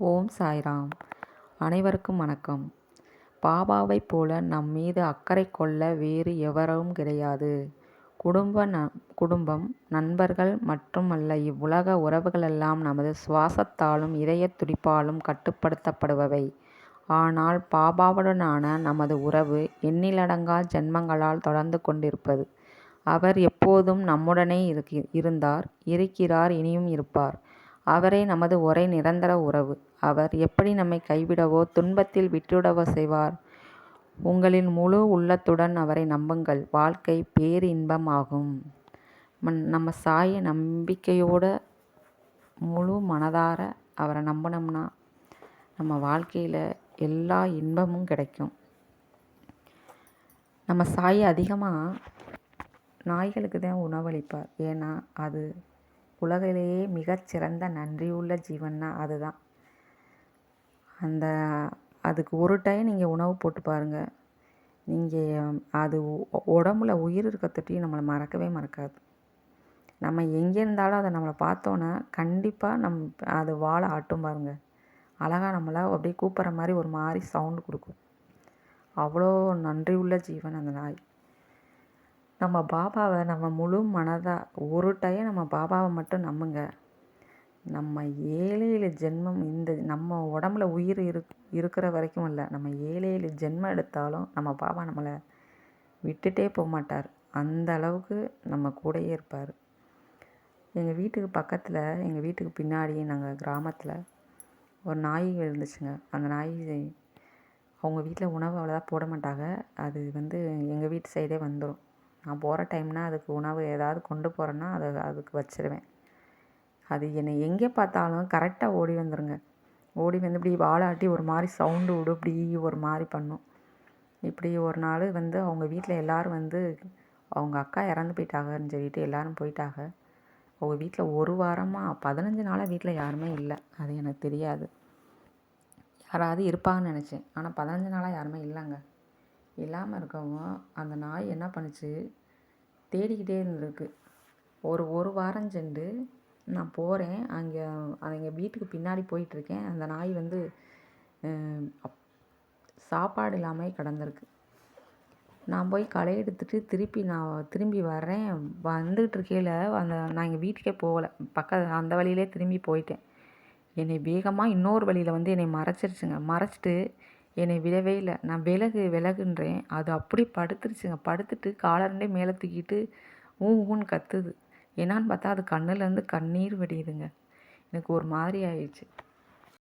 ஓம் சாய்ராம். அனைவருக்கும் வணக்கம். பாபாவைப் போல நம் மீது அக்கறை கொள்ள வேறு எவரும் கிடையாது. குடும்ப ந குடும்பம் நண்பர்கள் மட்டுமல்ல இவ்வுலக உறவுகளெல்லாம் நமது சுவாசத்தாலும் இதய துடிப்பாலும் கட்டுப்படுத்தப்படுபவை. ஆனால் பாபாவுடனான நமது உறவு எண்ணிலடங்கா ஜென்மங்களால் தொடர்ந்து கொண்டிருப்பது. அவர் எப்போதும் நம்முடனே இருந்தார் இருக்கிறார் இனியும் இருப்பார். அவரே நமது ஒரே நிரந்தர உறவு. அவர் எப்படி நம்மை கைவிடவோ துன்பத்தில் விட்டுவிடவோ செய்வார். உங்களின் முழு உள்ளத்துடன் அவரை நம்புங்கள். வாழ்க்கை பேரின்பமாகும் நம்ம சாய நம்பிக்கையோட முழு மனதார அவரை நம்பினோம்னா நம்ம வாழ்க்கையில் எல்லா இன்பமும் கிடைக்கும். நம்ம சாயை அதிகமாக நாய்களுக்கு தான் உணவளிப்பார். ஏன்னா அது உலகிலேயே மிகச்சிறந்த நன்றியுள்ள ஜீவன்னா அதுதான். அந்த அதுக்கு ஒரு டைம் நீங்கள் உணவு போட்டு பாருங்கள் நீங்கள் அது உடம்புல உயிர் இருக்கிற நம்மளை மறக்கவே மறக்காது. நம்ம எங்கே இருந்தாலும் அதை நம்மளை பார்த்தோன்னா கண்டிப்பாக நம் அது வாழை ஆட்டும் பாருங்கள் அழகாக நம்மளை அப்படியே கூப்பிட்ற மாதிரி ஒரு மாதிரி சவுண்டு கொடுக்கும். அவ்வளோ நன்றி உள்ள ஜீவன் அந்த நாய். நம்ம பாபாவை நம்ம முழு மனதாக ஒரு டைம் நம்ம பாபாவை மட்டும் நம்புங்க. நம்ம ஏழு ஏழு ஜென்மம் இந்த நம்ம உடம்புல உயிர் இருக் இருக்கிற வரைக்கும் இல்லை. நம்ம ஏழு ஏழு ஜென்மம் எடுத்தாலும் நம்ம பாபா நம்மளை விட்டுட்டே போக மாட்டார் அந்த அளவுக்கு நம்ம கூடயே இருப்பார். எங்கள் வீட்டுக்கு பக்கத்தில் எங்கள் வீட்டுக்கு பின்னாடி நாங்கள் கிராமத்தில் ஒரு நாய் இருந்துச்சுங்க. அந்த நாய் அவங்க வீட்டில் உணவு அவ்வளோதான் போட மாட்டாங்க அது வந்து எங்கள் வீட்டு சைடே வந்துடும் நான் போகிற டைம்னால் அதுக்கு உணவு ஏதாவது கொண்டு போகிறேன்னா அதை அதுக்கு வச்சுருவேன். அது என்னை எங்கே பார்த்தாலும் கரெக்டாக ஓடி வந்துடுங்க ஓடி வந்து இப்படி வாழாட்டி ஒரு மாதிரி சவுண்டு விடும் இப்படி ஒரு மாதிரி பண்ணும். இப்படி ஒரு நாள் வந்து அவங்க வீட்டில் எல்லோரும் வந்து அவங்க அக்கா இறந்து போயிட்டாங்கன்னு சொல்லிட்டு எல்லோரும் போயிட்டாங்க. அவங்க வீட்டில் ஒரு வாரமாக பதினஞ்சு நாளாக வீட்டில் யாருமே இல்லை. அது எனக்கு தெரியாது. யாராவது இருப்பாங்கன்னு நினச்சேன். ஆனால் பதினஞ்சு நாளாக யாருமே இல்லைங்க. இல்லாமல் இருக்கவும் அந்த நாய் என்ன பண்ணுச்சு? தேடிக்கிட்டே இருந்திருக்கு. ஒரு ஒரு வாரம் சென்று நான் போகிறேன் அங்கே எங்கள் வீட்டுக்கு பின்னாடி போயிட்டுருக்கேன். அந்த நாய் வந்து சாப்பாடு இல்லாமல் கிடந்திருக்கு. நான் போய் களை எடுத்துட்டு திருப்பி நான் திரும்பி வர்றேன். வந்துக்கிட்டு இருக்கையில் அந்த நான் எங்கள் வீட்டுக்கே போகலை. பக்க அந்த வழியிலே திரும்பி போயிட்டேன். என்னை வேகமாக இன்னொரு வழியில் வந்து என்னை மறைச்சிருச்சுங்க. மறைச்சிட்டு என்னை விடவே இல்லை. நான் விலகு விலகுன்றேன். அது அப்படி படுத்துருச்சுங்க. படுத்துட்டு காலரண்டே மேலே தூக்கிட்டு ஊ ஊன்னு கத்துது. என்னான்னு பார்த்தா அது கண்ணுலேருந்து கண்ணீர் வடியுதுங்க. எனக்கு ஒரு மாதிரி ஆயிடுச்சு.